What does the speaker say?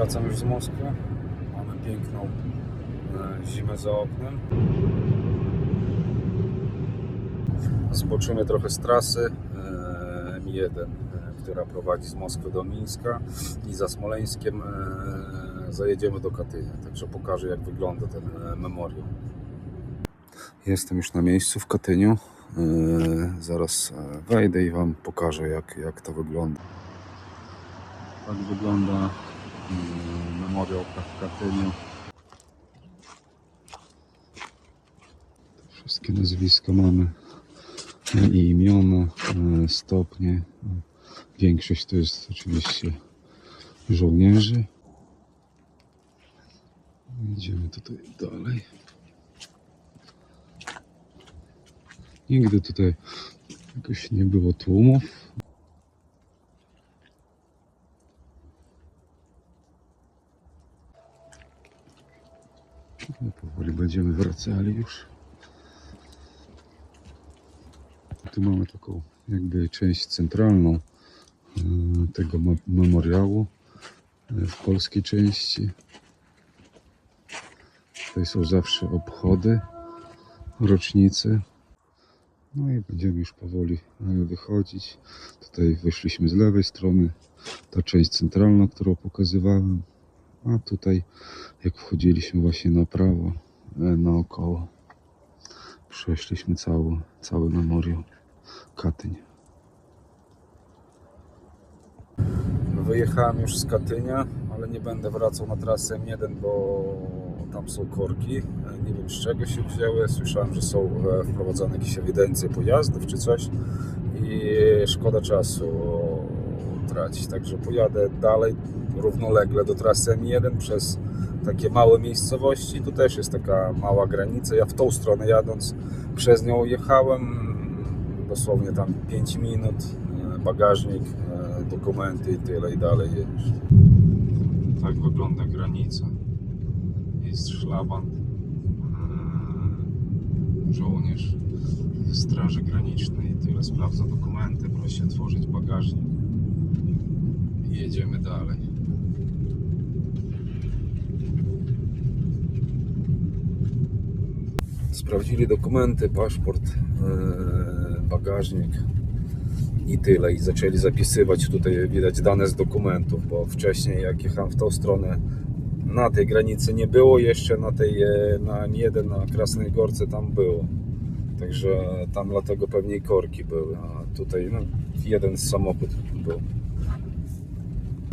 Wracam już z Moskwy. Mamy piękną e, zimę za oknem. Zboczymy trochę z trasy e, M1, e, która prowadzi z Moskwy do Mińska i za Smoleńskiem zajedziemy do Katynia. Także pokażę jak wygląda ten memoriał. Jestem już na miejscu w Katyniu. Zaraz wejdę i Wam pokażę jak, jak to wygląda. Tak wygląda memoriał w Katyniu. Wszystkie nazwiska mamy e, i imiona, e, stopnie. Większość to jest oczywiście żołnierzy. Idziemy tutaj dalej. Nigdy tutaj jakoś nie było tłumów. No, powoli będziemy wracali już. Tu mamy taką jakby część centralną e, tego me- memoriału e, w polskiej części. Tutaj są zawsze obchody, rocznice. No i będziemy już powoli e, wychodzić. Tutaj wyszliśmy z lewej strony, ta część centralna, którą pokazywałem. A tutaj, jak wchodziliśmy właśnie na prawo, e, naokoło, przeszliśmy cały, cały memoriał Katyń. Wyjechałem już z Katynia, ale nie będę wracał na trasę M1, bo tam są korki. E, Nie wiem z czego się wzięły. Słyszałem, że są e, wprowadzane jakieś ewidencje pojazdów czy coś i szkoda czasu tracić. Także pojadę dalej równolegle do trasy M1 przez takie małe miejscowości. Tu też jest taka mała granica. Ja w tą stronę jadąc przez nią jechałem dosłownie tam 5 minut. e, Bagażnik, e, dokumenty i tyle i dalej jedziesz. Tak wygląda granica. Jest szlaban. e, Żołnierz Straży Granicznej. Tyle sprawdza dokumenty, prosi otworzyć bagażnik. I jedziemy dalej. Sprawdzili dokumenty, paszport, e, bagażnik i tyle. I zaczęli zapisywać tutaj, widać, dane z dokumentów, bo wcześniej jak jechałem w tą stronę, na tej granicy nie było jeszcze, na tej, e, na M1, na Krasnej Gorce tam było. Także tam dlatego pewnie korki były, a tutaj no, jeden samochód był.